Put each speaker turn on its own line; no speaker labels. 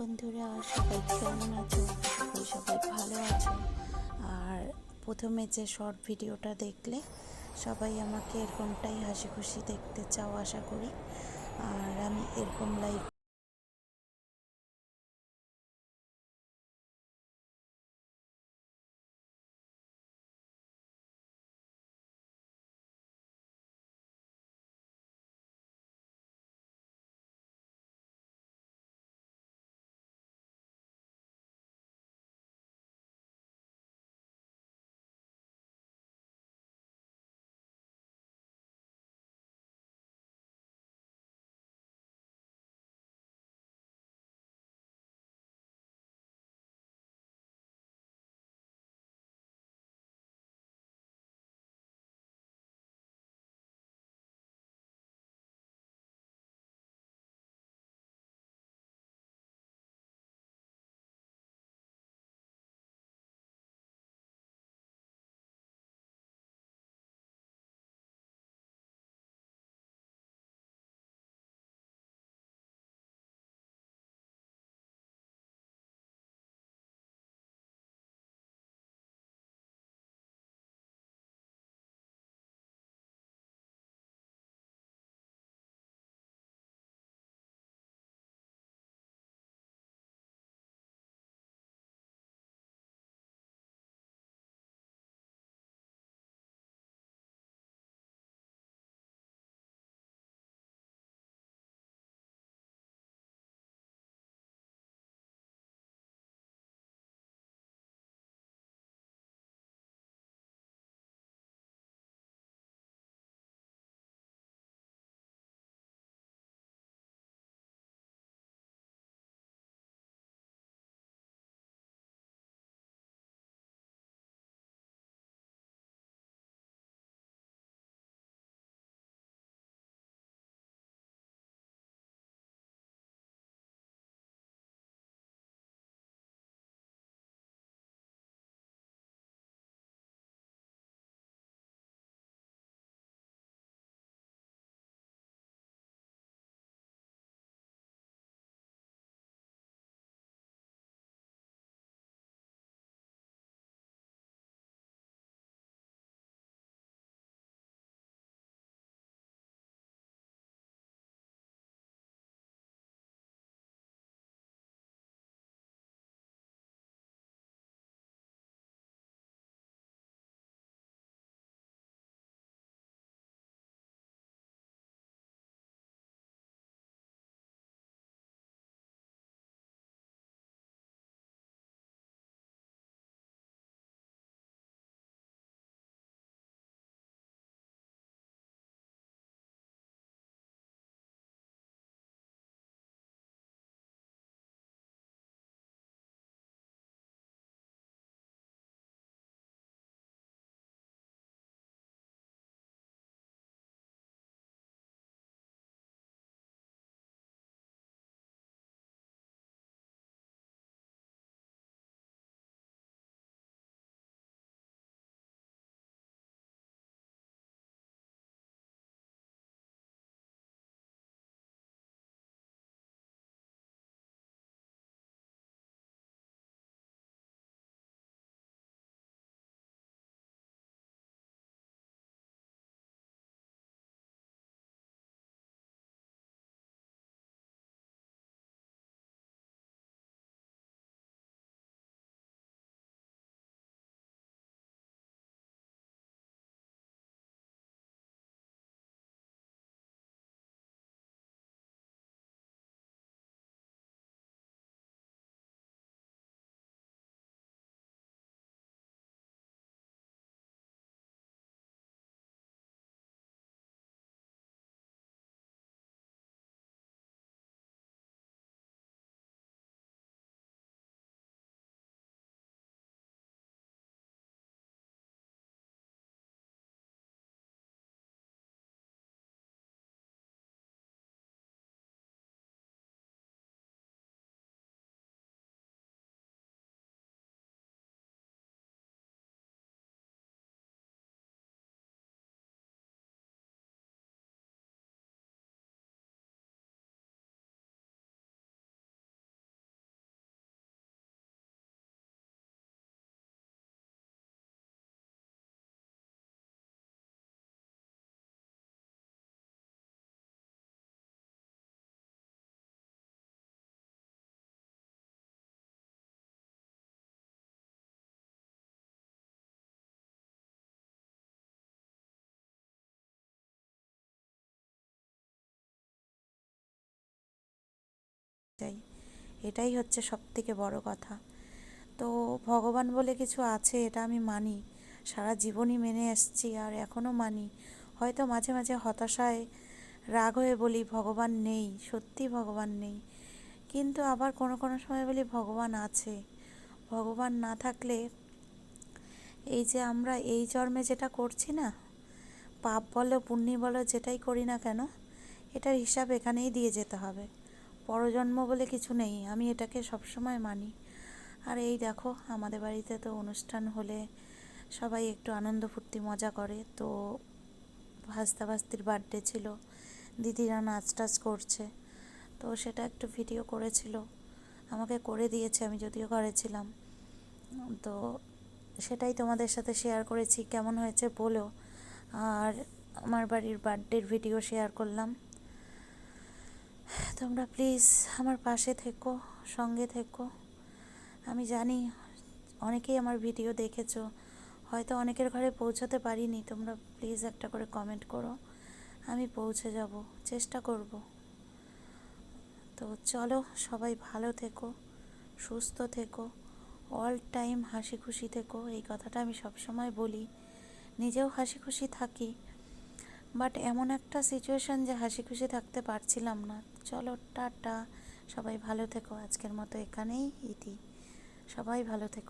কেমন আছো? সবাই ভালো আছো। আর প্রথমে যে শর্ট ভিডিওটা দেখলে, সবাই আমাকে এরকমটাই হাসি খুশি দেখতে চাও আশা করি। আর আমি এরকম লাইভ চাই এটাই হচ্ছে সব থেকে বড় কথা। তো ভগবান বলে কিছু আছে, এটা আমি মানি। সারা জীবনই মেনে এসছি আর এখনও মানি। হয়তো মাঝে মাঝে হতাশায় রাগ হয়ে বলি, ভগবান নেই, সত্যি ভগবান নেই। কিন্তু আবার কোনো কোনো সময় বলি, ভগবান আছে। ভগবান না থাকলে এই যে আমরা এই জন্মে যেটা করছি না, পাপ বলো, পুণ্যি বলো, যেটাই করি না কেন, এটার হিসাব এখানেই দিয়ে যেতে হবে। পরজন্ম বলে কিছু নেই, আমি এটাকে সবসময় মানি। আর এই দেখো, আমাদের বাড়িতে তো অনুষ্ঠান হলে সবাই একটু আনন্দ ফুর্তি মজা করে। তো ভাস্তা ভাস্তির বার্থডে ছিল, দিদিরা নাচ টাচ করছে, তো সেটা একটু ভিডিও করেছিল। আমাকে করে দিয়েছে, আমি যদিও করেছিলাম তো সেটাই তোমাদের সাথে শেয়ার করেছি, কেমন হয়েছে বলো। আর আমার বাড়ির বার্থডের ভিডিও শেয়ার করলাম। তোমরা প্লিজ আমার পাশে থেকো, সঙ্গে থেকো। আমি জানি অনেকেই আমার ভিডিও দেখেছ, হয়তো অনেকের ঘরে পৌঁছাতে পারিনি, তোমরা প্লিজ একটা করে কমেন্ট করো। আমি পৌঁছে যাব, চেষ্টা করব। তো চলো, সবাই ভালো থেকো, সুস্থ থেকো অল টাইম হাসি খুশি থেকো, এই কথাটা আমি সবসময় বলি। নিজেও হাসি খুশি থাকি। বাট এমন একটা সিচুয়েশন যে হাসি খুশি থাকতে পারছিলাম না। চলো, টাটা। সবাই ভালো থেকো। আজকের মতো এখানেই, ইতি। সবাই ভালো থেকো।